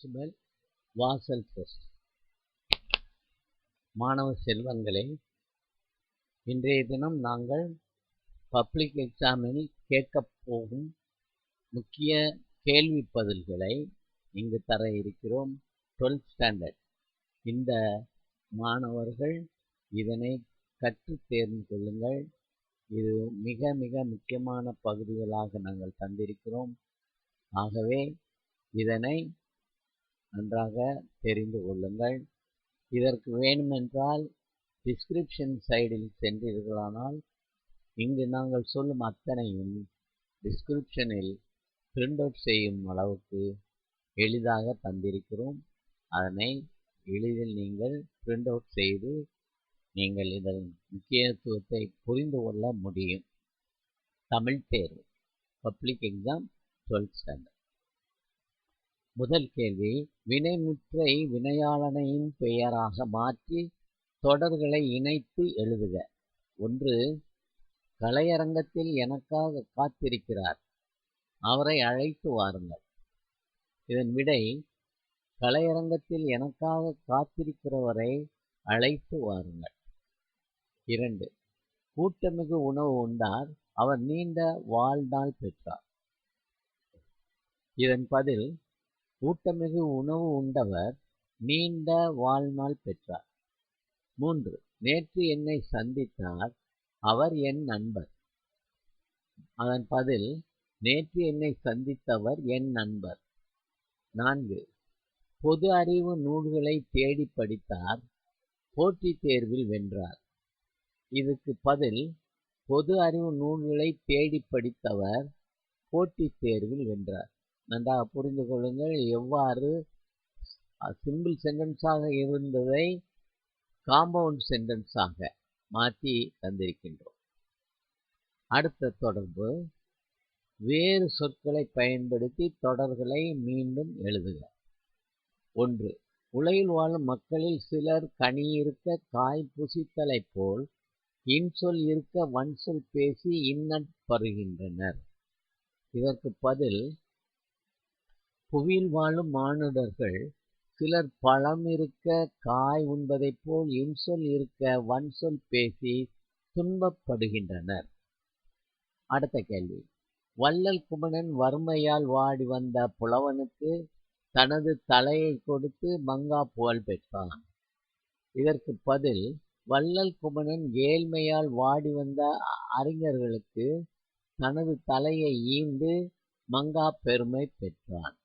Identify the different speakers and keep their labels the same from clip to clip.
Speaker 1: Symbol வாசல் trust மாணவ செல்வங்களே இன்றைய தினம் நாங்கள் பப்ளிக் எக்ஸாமில் கேட்கப் போகும் முக்கிய கேள்வி பதில்களை இங்கு தர இருக்கிறோம். டுவெல்த் ஸ்டாண்டர்ட் இந்த மாணவர்கள் இதனை கற்று தேர்ந்து கொள்ளுங்கள். இது மிக மிக முக்கியமான பகுதிகளாக நாங்கள் தந்திருக்கிறோம். ஆகவே இதனை நன்றாக தெரிந்து கொள்ளுங்கள். இதற்கு வேண்டுமென்றால் டிஸ்கிரிப்ஷன் சைடில் சென்றீர்களானால் இங்கு நாங்கள் சொல்லும் அத்தனையும் டிஸ்கிரிப்ஷனில் பிரிண்ட் அவுட் செய்யும் அளவுக்கு எளிதாக தந்திருக்கிறோம். அதனை எளிதில் நீங்கள் பிரிண்ட் அவுட் செய்து நீங்கள் இதன் முக்கியத்துவத்தை புரிந்து கொள்ள முடியும். தமிழ் தேர்வு பப்ளிக் எக்ஸாம் டுவெல்த் ஸ்டாண்டர்ட் முதல் கேள்வி வினைமுற்றை வினையாளனையின் பெயராக மாற்றி தொடர்களை இணைத்து எழுதுக. ஒன்று கலையரங்கத்தில் எனக்காக காத்திருக்கிறார். அவரை அழைத்து வாருங்கள். இதன் விடை கலையரங்கத்தில் எனக்காக காத்திருக்கிறவரை அழைத்து வாருங்கள். இரண்டு கூட்டமிகு உணவு உண்டார். அவர் நீண்ட வாழ்நாள் பெற்றார். இதன் பதில் ஊட்டமிகு உணவு உண்டவர் நீண்ட வாழ்நாள் பெற்றார். மூன்று நேற்று என்னை சந்தித்தார் அவர் என் நண்பர். அதன் பதில் நேற்று என்னை சந்தித்தவர் என் நண்பர். நான்கு பொது அறிவு நூல்களை தேடி படித்தார் போட்டித் தேர்வில் வென்றார். இதுக்கு பதில் பொது அறிவு நூல்களை தேடி படித்தவர் போட்டித் தேர்வில் வென்றார். நன்றாக புரிந்து கொள்ளுங்கள். எவ்வாறு? சிம்பிள் சென்டென்ஸாக இருந்ததை காம்பவுண்ட் சென்டென்ஸாக மாற்றி தந்திருக்கின்றோம். அடுத்த தொடர்பு. வேறு சொற்களை பயன்படுத்தி தொடர்களை மீண்டும் எழுதுக. ஒன்று. உலகில் வாழும் மக்களில் சிலர் கனி இருக்க காய் புசித்தலைப் போல் இன்சொல் இருக்க வன்சொல் பேசி இன்னற்பருகின்றனர் இதற்கு பதில் புவியில் வாழும் மானுடர்கள் சிலர் பழம் இருக்க காய் உண்பதைப் போல் இன்சொல் இருக்க வன்சொல் பேசி துன்பப்படுகின்றனர். அடுத்த கேள்வி. வள்ளல் குமணன் வறுமையால் வாடி வந்த புலவனுக்கு தனது தலையை கொடுத்து மங்கா புகழ் பெற்றான். இதற்கு பதில் வள்ளல் குமணன் ஏழ்மையால் வாடி வந்த அறிஞர்களுக்கு தனது தலையை ஈந்து மங்கா பெருமை பெற்றான்.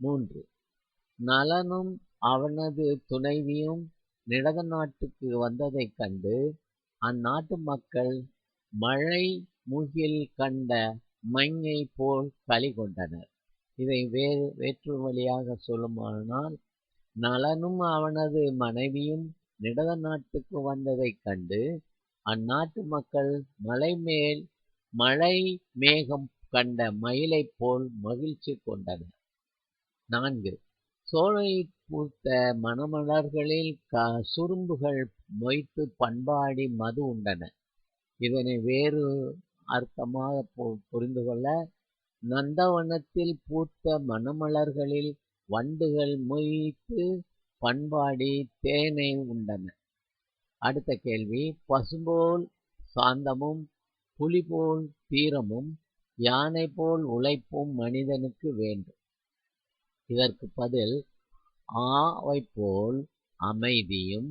Speaker 1: மூன்று. நலனும் அவனது துணைவியும் நிடத நாட்டுக்கு வந்ததைக் கண்டு அந்நாட்டு மக்கள் மழை முகில் கண்ட மங்கை போல் களி கொண்டனர். இதை வேறு வேற்று வழியாக சொல்லுமானால் நலனும் அவனது மனைவியும் நிடத நாட்டுக்கு வந்ததைக் கண்டு அந்நாட்டு மக்கள் மலை மேல் மழை மேகம் கண்ட மயிலைப் போல் மகிழ்ச்சி கொண்டனர். நான்கு. சோழை பூத்த மணமலர்களில் க சுரும்புகள் மொய்த்து பண்பாடி மது உண்டன. இதனை வேறு அர்த்தமாக புரிந்து கொள்ள நந்தவனத்தில் பூத்த மணமலர்களில் வண்டுகள் மொய்த்து பண்பாடி தேனை உண்டன. அடுத்த கேள்வி பசும்போல் சாந்தமும் புலி போல் தீரமும் யானை போல் உழைப்பும் மனிதனுக்கு வேண்டும். இதற்கு பதில் ஆவை போல் அமைதியும்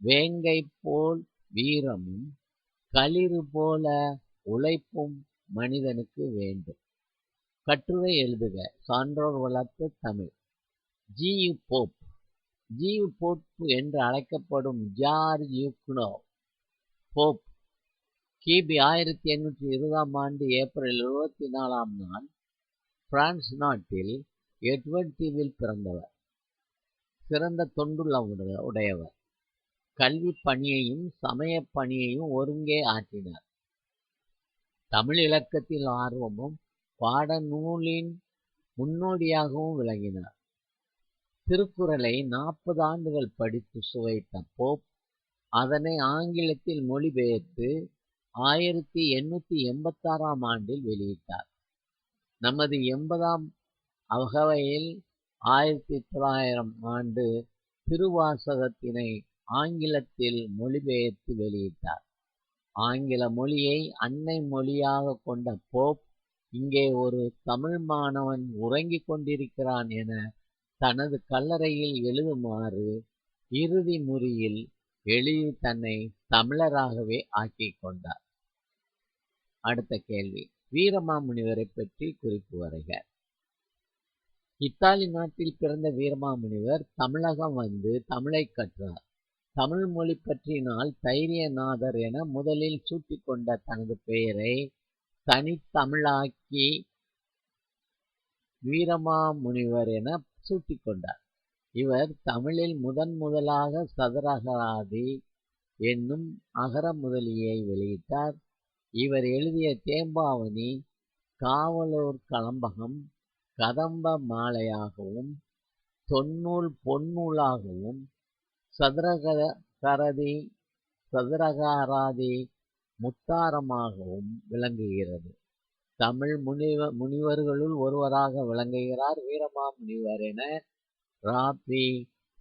Speaker 1: வேங்கை போல் வீரமும் களிறு போல உழைப்பும் மனிதனுக்கு வேண்டும். கட்டுரை எழுதுக. சான்றோர் வளர்த்து Tamil. G U Pope. G U Pope என்று அழைக்கப்படும் ஜார்ஜ் யுக்னோ போப். கிபி ஆயிரத்தி எண்ணூற்றி இருபதாம் ஆண்டு ஏப்ரல் இருபத்தி நாலாம் நாள் பிரான்ஸ் நாட்டில் எட்வர்ட் தீவில் பிறந்தவர். சிறந்த தொண்டுள்ள உடையவர். கல்வி பணியையும் சமய பணியையும் ஒருங்கே ஆற்றினார். தமிழ் இலக்கத்தில் ஆர்வமும் பாட நூலின் முன்னோடியாகவும் விளங்கினார். திருக்குறளை நாற்பது ஆண்டுகள் படித்து சுவைத்த போப் அதனை ஆங்கிலத்தில் மொழிபெயர்த்து ஆயிரத்தி எண்ணூற்றி எண்பத்தாறாம் ஆண்டில் வெளியிட்டார். நமது எண்பதாம் அவ்வகையில் ஆயிரத்தி தொள்ளாயிரம் ஆண்டு திருவாசகத்தினை ஆங்கிலத்தில் மொழிபெயர்த்து வெளியிட்டார். ஆங்கில மொழியை அன்னை மொழியாக கொண்ட போப் இங்கே ஒரு தமிழ் மாணவன் உறங்கிக் கொண்டிருக்கிறான் என தனது கல்லறையில் எழுதுமாறு இறுதி முறியில் எழுதி தன்னை தமிழராகவே ஆக்கிக் கொண்டார். அடுத்த கேள்வி. வீரமாமுனிவரை பற்றி குறிப்பு வரைக. இத்தாலி நாட்டில் பிறந்த வீரமாமுனிவர் தமிழகம் வந்து தமிழை கற்றார். தமிழ் மொழி பற்றினால் தைரியநாதர் என முதலில் சூட்டிக்கொண்ட தனது பெயரை தனித்தமிழாக்கி வீரமாமுனிவர் என சூட்டிக்கொண்டார். இவர் தமிழில் முதன் முதலாக சதுரகராதி என்னும் அகர முதலியை வெளியிட்டார். இவர் எழுதிய தேம்பாவணி காவலூர் கலம்பகம் கதம்ப மாலையாகவும் தொன்னூல் பொன்னூலாகவும் சதுரகரதி சதுரகாராதி முத்தாரமாகவும் விளங்குகிறது. தமிழ் முனிவ முனிவர்களுள் ஒருவராக விளங்குகிறார் வீரமா முனிவர் என ராபி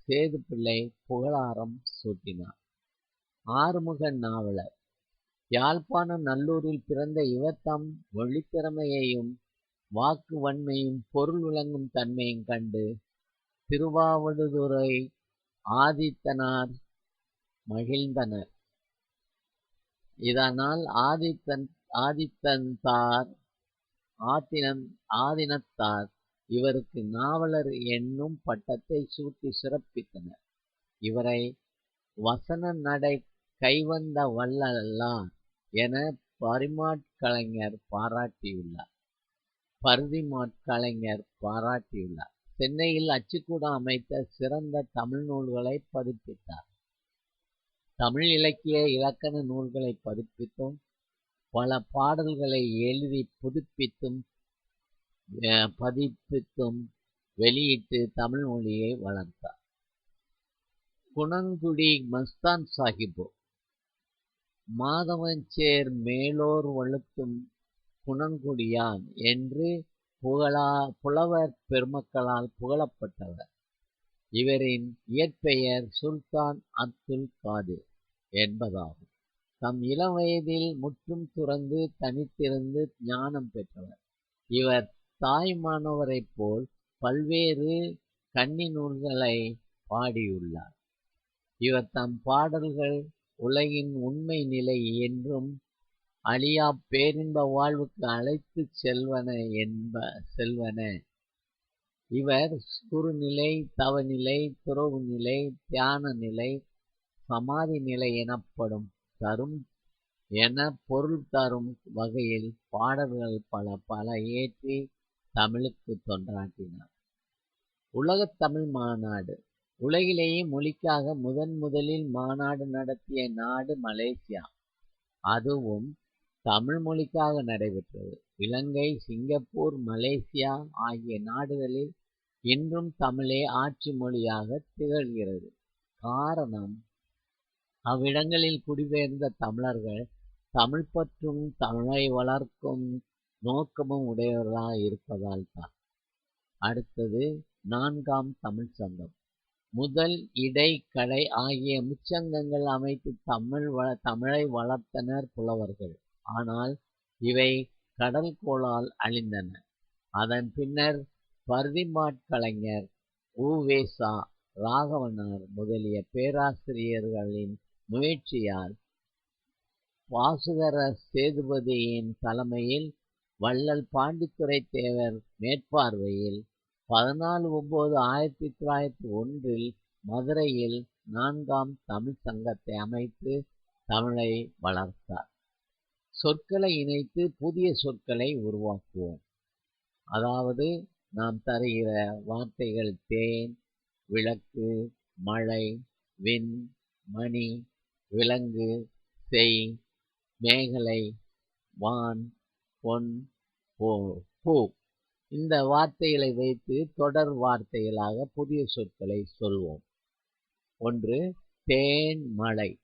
Speaker 1: சேதுப்பிள்ளை புகழாரம் சூட்டினார். ஆறுமுக நாவலர். யாழ்ப்பாணம் நல்லூரில் பிறந்த இவர் தம் மொழித்திறமையையும் வாக்கு வன்மையும் பொருள் விளங்கும் தன்மையும் கண்டு திருவாவடுதுறை ஆதித்தனார் மகிழ்ந்தனர். இதனால் ஆதித்தன் ஆதித்தன்தார் ஆதினன் ஆதினத்தார் இவருக்கு நாவலர் என்னும் பட்டத்தை சூட்டி சிறப்பித்தனர். இவரை வசன நடை கைவந்த வள்ளலார் என பரிமாட்கலைஞர் பாராட்டியுள்ளார். பருதிமாட்கலைஞர் பாராட்டியுள்ளார். சென்னையில் அச்சுக்கூடம் அமைத்த சிறந்த தமிழ் நூல்களை பதிப்பித்தார். தமிழ் இலக்கிய இலக்கண நூல்களை பதிப்பித்தும் பல பாடல்களை எழுதி புதுப்பித்தும் பதிப்பித்தும் வெளியிட்டு தமிழ் மொழியை வளர்த்தார். குணங்குடி மஸ்தான் சாஹிபு மாதவஞ்சேர் மேலோர் வழுத்தும் குணங்குடியான் என்று புகழா புலவர் பெருமக்களால் புகழப்பட்டவர். இவரின் இயற்பெயர் சுல்தான் அப்துல் காதிர் என்பதாகும். தம் இளம் வயதில் முற்றும் துறந்து தனித்திருந்து ஞானம் பெற்றவர். இவர் தாய்மானவரைப் போல் பல்வேறு கன்னி நூல்களை பாடியுள்ளார். இவர் தம் பாடல்கள் உலகின் உண்மை நிலை என்றும் அழியா பேரின்ப வாழ்வுக்கு அழைத்து செல்வன என்ப செல்வன. இவர் குறுநிலை தவநிலை துறவு நிலை தியான நிலை சமாதி நிலை எனப்படும் தரும் என பொருள் தரும் வகையில் பாடல்கள் பல பல இயற்றி தமிழுக்கு தொண்டாட்டினார் உலகத் தமிழ் மாநாடு. உலகிலேயே மொழிக்காக முதன் முதலில் மாநாடு நடத்திய நாடு மலேசியா. அதுவும் தமிழ் மொழிக்காக நடைபெற்றது. இலங்கை சிங்கப்பூர் மலேசியா ஆகிய நாடுகளில் இன்றும் தமிழே ஆட்சி மொழியாக திகழ்கிறது. காரணம் அவ்விடங்களில் குடிபெயர்ந்த தமிழர்கள் தமிழ் பற்றும் தமிழை வளர்க்கும் நோக்கமும் உடையவர்களாக இருப்பதால் தான். அடுத்தது நான்காம் தமிழ் சங்கம். முதல் இடை கடை ஆகிய முச்சங்கங்கள் அமைத்து தமிழ் வள தமிழை வளர்த்தனர் புலவர்கள். ஆனால் இவை கடல் கோளால் அழிந்தன. அதன் பின்னர் பருதிமாட்கலைஞர் உவேசா ராகவனார் முதலிய பேராசிரியர்களின் முயற்சியால் வாசுகர சேதுபதியின் தலைமையில் வள்ளல் பாண்டித்துரைத் தேவர் மேற்பார்வையில் பதினாலு ஒன்பது ஆயிரத்தி தொள்ளாயிரத்தி ஒன்றில் மதுரையில் நான்காம் தமிழ் சங்கத்தை அமைத்து தமிழை வளர்த்தார். சொற்களை இணைத்து புதிய சொற்களை உருவாக்குவோம். அதாவது நாம் தருகிற வார்த்தைகள் தேன் விளக்கு மழை விண் மணி விலங்கு செய் மேகலை வான் பொன் போ பூ. இந்த வார்த்தைகளை வைத்து தொடர் வார்த்தைகளாக புதிய சொற்களை சொல்வோம். ஒன்று தேன் மலை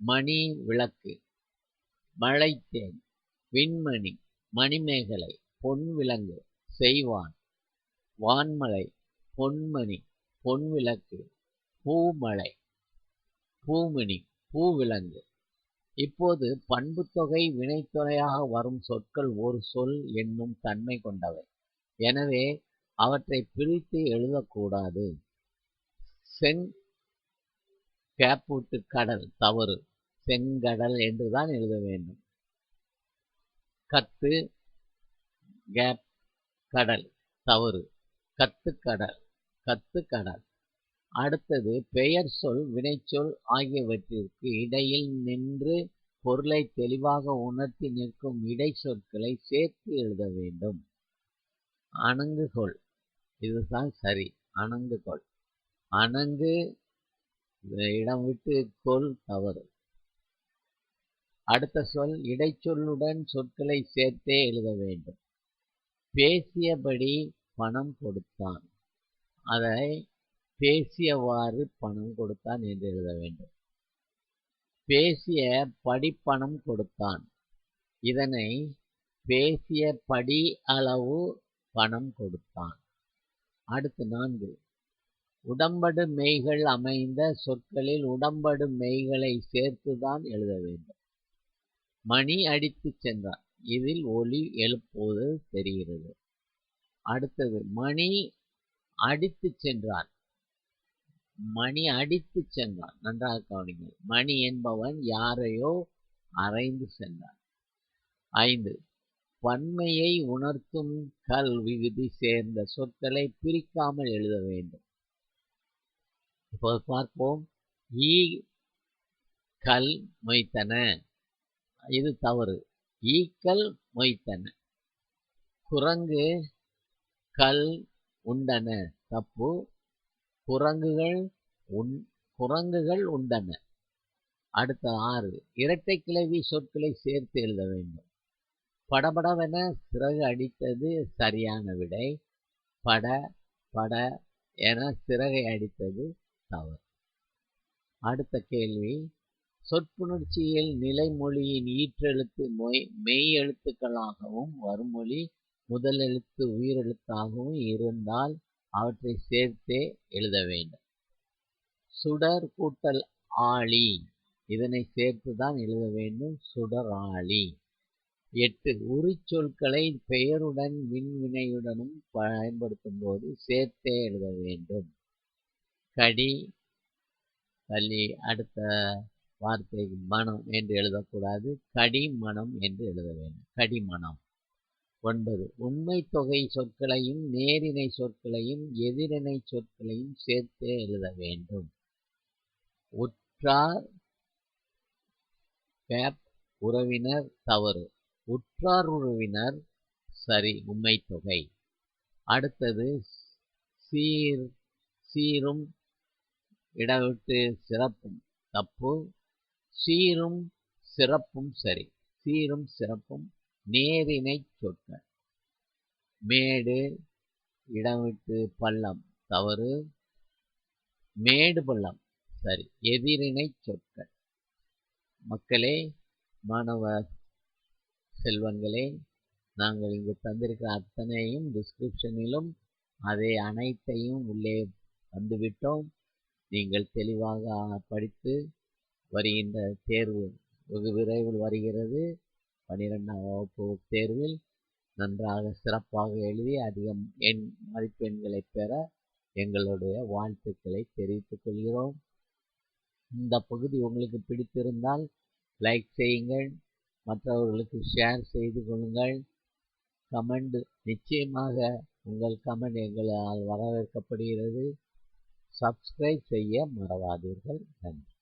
Speaker 1: மணி விளக்கு. மழைத்தேன். விண்மணி மணிமேகலை பொன்விலங்கு செய்வான். வான்மலை பொன்மணி பொன்விளக்கு பூமலை பூமணி பூவிலங்கு. இப்போது பண்புத்தொகை வினைத்தொகையாக வரும் சொற்கள் ஒரு சொல் என்னும் தன்மை கொண்டவை. எனவே அவற்றை பிரித்து எழுதக்கூடாது. செங் கேப்பூட்டு கடல் தவறு. செங்கடல் என்றுதான் எழுத வேண்டும். கத்து கேப் கடல் தவறு. கத்து கடல் கத்து கடல் அடுத்தது பெயர் சொல் வினைச்சொல் ஆகியவற்றிற்கு இடையில் நின்று பொருளை தெளிவாக உணர்த்தி நிற்கும் இடை சொற்களை சேர்த்து எழுத வேண்டும். அணங்குகொள். இதுதான் சரி. அணங்குகொள். அணங்கு இடம் விட்டு கொள் தவறு. அடுத்த சொல் இடைச்சொல்லுடன் சொற்களை சேர்த்தே எழுத வேண்டும். பேசியபடி பணம் கொடுத்தான். அதை பேசியவாறு பணம் கொடுத்தான் என்று எழுத வேண்டும். பேசிய படிப்பணம் கொடுத்தான். இதனை பேசிய படி அளவு பணம் கொடுத்தான். அடுத்து நான்கு. உடம்படு மெய்கள் அமைந்த சொற்களில் உடம்படு மெய்களை சேர்த்துதான் எழுத வேண்டும். மணி அடித்து சென்றான். இதில் ஒலி எழுப்புவது தெரிகிறது. அடுத்தது மணி அடித்து சென்றான். மணி அடித்து சென்றான். நன்றாக கவனிங்கள் மணி என்பவன் யாரையோ அரைந்து சென்றான். ஐந்து பன்மையை உணர்த்தும் கல் விகுதி சேர்ந்த சொற்களை பிரிக்காமல் எழுத வேண்டும். இப்போது பார்ப்போம். ஈ கல் மொய்த்தன. இது தவறு. ஈக்கல் மொய்த்தன. குரங்கு கல் உண்டன. தப்பு. குரங்குகள் உண் குரங்குகள் உண்டன. அடுத்த ஆறு. இரட்டை கிளவி சொற்களை சேர்த்து எழுத வேண்டும். படபடவென சிறகு அடித்தது சரியான விடை. பட பட என சிறகை அடித்தது தவறு. அடுத்த கேள்வி. சொற்புணர்ச்சியில் நிலைமொழியின் ஈற்றெழுத்து மொய் மெய் எழுத்துக்களாகவும் வருமொழி முதல் எழுத்து உயிரெழுத்தாகவும் இருந்தால் அவற்றை சேர்த்தே எழுத வேண்டும். சுடர் கூட்டல் ஆளி இதனை சேர்த்து தான் எழுத வேண்டும். சுடர் எட்டு உரிச்சொற்களை பெயருடன் மின்வினையுடனும் பயன்படுத்தும் போது சேர்த்தே எழுத வேண்டும். கடி கலி அடுத்த வார்த்தை மனம் என்று எழுதக்கூடாது கடிமணம் என்று எழுத வேண்டும். கடிமணம் ஒன்பது உண்மை தொகை சொற்களையும் நேரிணை சொற்களையும் எதிரிணை சொற்களையும் சேர்த்தே எழுத வேண்டும். உற்றார் கேப் உறவினர் தவறு. உற்றார் உறவினர் சரி உண்மை தொகை. அடுத்தது சீர் சீரும் இடவிட்டு சிறப்பும். தப்பு சீரும் சிறப்பும் சரி. சீரும் சிறப்பும் நேரினை சொற்கள் மேடு இடமிட்டு பள்ளம் தவறு. மேடு பள்ளம் சரி எதிரினை சொற்கள் மக்களே மாணவ செல்வங்களே நாங்கள் இங்கு தந்திருக்கிற அத்தனையும் டிஸ்கிரிப்ஷனிலும் அதை அனைத்தையும் உள்ளே வந்துவிட்டோம். நீங்கள் தெளிவாக படித்து வருகின்ற தேர்வு வெகு விரைவில் வருகிறது. பனிரெண்டாம் வகுப்பு தேர்வில் நன்றாக சிறப்பாக எழுதி அதிகம் எண் மதிப்பெண்களை பெற எங்களுடைய வாழ்த்துக்களை தெரிவித்துக் கொள்கிறோம். இந்த பகுதி உங்களுக்கு பிடித்திருந்தால் லைக் செய்யுங்கள். மற்றவர்களுக்கு ஷேர் செய்து கொள்ளுங்கள். கமெண்ட் நிச்சயமாக உங்கள் கமெண்ட் எங்களால் வரவேற்கப்படுகிறது. சப்ஸ்கிரைப் செய்ய மறவாதீர்கள். நன்றி.